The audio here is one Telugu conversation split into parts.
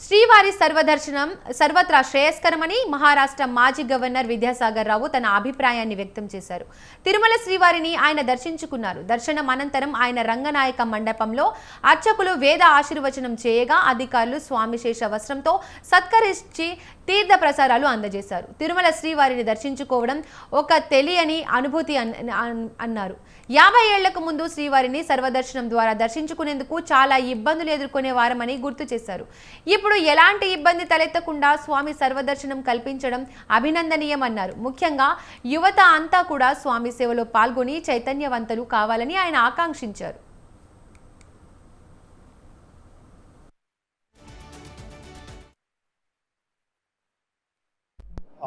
శ్రీవారి సర్వదర్శనం సర్వత్రా శ్రేయస్కరమని మహారాష్ట్ర మాజీ గవర్నర్ విద్యాసాగర్ రావు తన అభిప్రాయాన్ని వ్యక్తం చేశారు. తిరుమల శ్రీవారిని ఆయన దర్శించుకున్నారు. దర్శనం అనంతరం ఆయన రంగనాయక మండపంలో అర్చకులు వేద ఆశీర్వచనం చేయగా అధికారులు స్వామి శేష వస్త్రంతో సత్కరించి తీర్థ ప్రసారాలు అందజేశారు. తిరుమల శ్రీవారిని దర్శించుకోవడం ఒక తెలియని అనుభూతి అన్- అన్- అన్నారు. యాభై ఏళ్ళకు ముందు శ్రీవారిని సర్వదర్శనం ద్వారా దర్శించుకునేందుకు చాలా ఇబ్బందులు ఎదుర్కొనే వారమని గుర్తు చేశారు. ఇప్పుడు ఎలాంటి ఇబ్బంది తలెత్తకుండా స్వామి సర్వదర్శనం కల్పించడం అభినందనీయమన్నారు. ముఖ్యంగా యువత అంతా కూడా స్వామి సేవలో పాల్గొని చైతన్యవంతులు కావాలని ఆయన ఆకాంక్షించారు.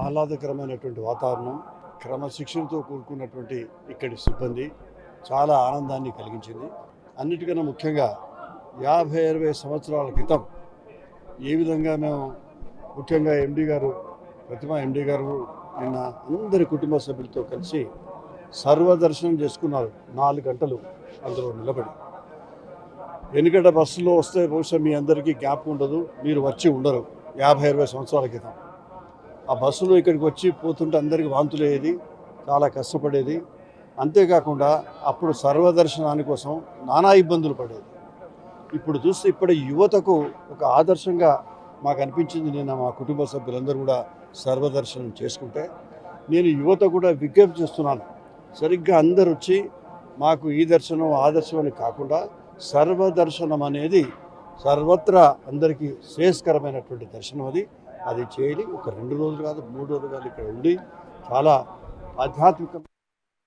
ఆహ్లాదకరమైనటువంటి వాతావరణం క్రమశిక్షణతో కూడుకున్నటువంటి ఇక్కడి సిబ్బంది చాలా ఆనందాన్ని కలిగించింది. అన్నిటికన్నా ముఖ్యంగా యాభై అరవై సంవత్సరాల క్రితం ఏ విధంగా మేము ముఖ్యంగా ఎండి గారు ప్రతిమ ఎండి గారు నిన్న అందరి కుటుంబ సభ్యులతో కలిసి సర్వదర్శనం చేసుకున్నారు. నాలుగు గంటలు అందులో నిలబడి. ఎన్నికల బస్సులో వస్తే బహుశా మీ అందరికీ గ్యాప్ ఉండదు మీరు వచ్చి ఉండరు. యాభై అరవై సంవత్సరాల క్రితం. ఆ బస్సులో ఇక్కడికి వచ్చి పోతుంటే అందరికి వాంతులు చాలా కష్టపడేది. అంతేకాకుండా అప్పుడు సర్వదర్శనాని కోసం నానా ఇబ్బందులు పడేది. ఇప్పుడు చూస్తే ఇప్పటి యువతకు ఒక ఆదర్శంగా మాకు అనిపించింది. నేను మా కుటుంబ సభ్యులందరూ కూడా సర్వదర్శనం చేసుకుంటే నేను యువత కూడా విజ్ఞప్తి చేస్తున్నాను. సరిగ్గా అందరు వచ్చి మాకు ఈ దర్శనం ఆ దర్శనం అని కాకుండా సర్వదర్శనం అనేది సర్వత్రా అందరికీ శ్రేయస్కరమైనటువంటి దర్శనం అది. అది చేయాలి. ఒక రెండు రోజులు కాదు మూడు రోజులు కాదు ఇక్కడ ఉండి చాలా ఆధ్యాత్మిక